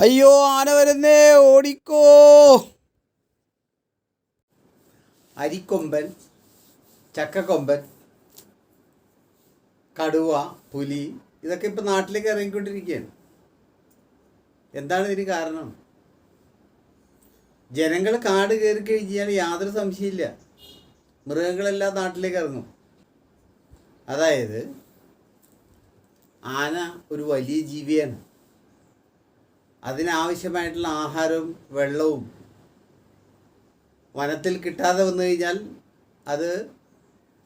അയ്യോ ആന വരുന്നേ ഓടിക്കോ. അരിക്കൊമ്പൻ ചക്കക്കൊമ്പൻ കടുവ പുലി ഇതൊക്കെ ഇപ്പം നാട്ടിലേക്ക് ഇറങ്ങിക്കൊണ്ടിരിക്കുകയാണ്. എന്താണ് ഇതിന് കാരണം? ജനങ്ങൾ കാട് കയറി കഴിഞ്ഞാൽ യാതൊരു സംശയമില്ല. മൃഗങ്ങളെല്ലാം നാട്ടിലേക്ക് ഇറങ്ങും. അതായത് ആന ഒരു വലിയ ജീവിയാണ്. അതിനാവശ്യമായിട്ടുള്ള ആഹാരവും വെള്ളവും വനത്തിൽ കിട്ടാതെ വന്നു കഴിഞ്ഞാൽ അത്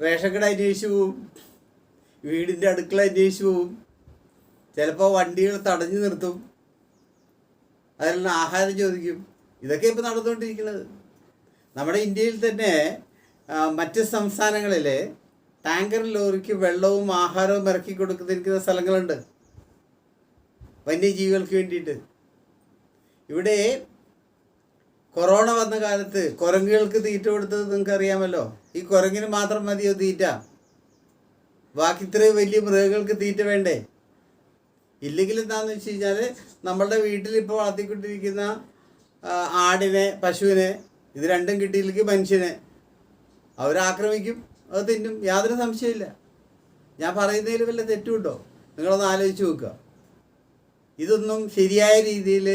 റേഷക്കട അന്വേഷിച്ചു പോവും. വീടിന്റെ അടുക്കള അന്വേഷിച്ചു പോവും. ചിലപ്പോൾ വണ്ടികൾ തടഞ്ഞു നിർത്തും. അതിനുള്ള ആഹാരം ചോദിക്കും. ഇതൊക്കെ ഇപ്പോൾ നടന്നുകൊണ്ടിരിക്കുന്നത്. നമ്മുടെ ഇന്ത്യയിൽ തന്നെ മറ്റ് സംസ്ഥാനങ്ങളിൽ ടാങ്കർ ലോറിക്ക് വെള്ളവും ആഹാരവും ഇറക്കി കൊടുത്തിരിക്കുന്ന സ്ഥലങ്ങളുണ്ട്. വന്യജീവികൾക്ക് വേണ്ടിയിട്ട്. ഇവിടെ കൊറോണ വന്ന കാലത്ത് കുരങ്ങുകൾക്ക് തീറ്റ കൊടുത്തത് നിങ്ങൾക്ക് അറിയാമല്ലോ. ഈ കുരങ്ങിന് മാത്രം മതിയോ തീറ്റ? ബാക്കി ഇത്രയും വലിയ മൃഗങ്ങൾക്ക് തീറ്റ വേണ്ടേ? ഇല്ലെങ്കിൽ എന്താണെന്ന് വെച്ച് കഴിഞ്ഞാൽ നമ്മളുടെ വീട്ടിൽ ഇപ്പോൾ വളർത്തിക്കൊണ്ടിരിക്കുന്ന ആടിനെ പശുവിനെ ഇത് രണ്ടും കിട്ടിയില്ലെങ്കിൽ മനുഷ്യനെ. അവരാക്രമിക്കും അത് തിന്നും. യാതൊരു സംശയമില്ല ഞാൻ പറയുന്നതിൽ വല്ല തെറ്റുണ്ടോ നിങ്ങളൊന്ന് ആലോചിച്ച് നോക്കുക. ഇതൊന്നും ശരിയായ രീതിയിൽ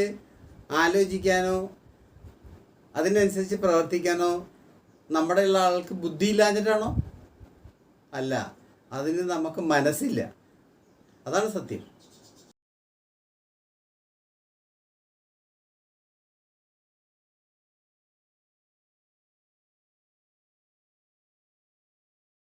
ആലോചിക്കാനോ അതിനനുസരിച്ച് പ്രവർത്തിക്കാനോ നമ്മുടെ ഉള്ള ആൾക്ക് ബുദ്ധിയില്ലാഞ്ഞിട്ടാണോ? അല്ല അതിന് നമുക്ക് മനസ്സില്ല. അതാണ് സത്യം.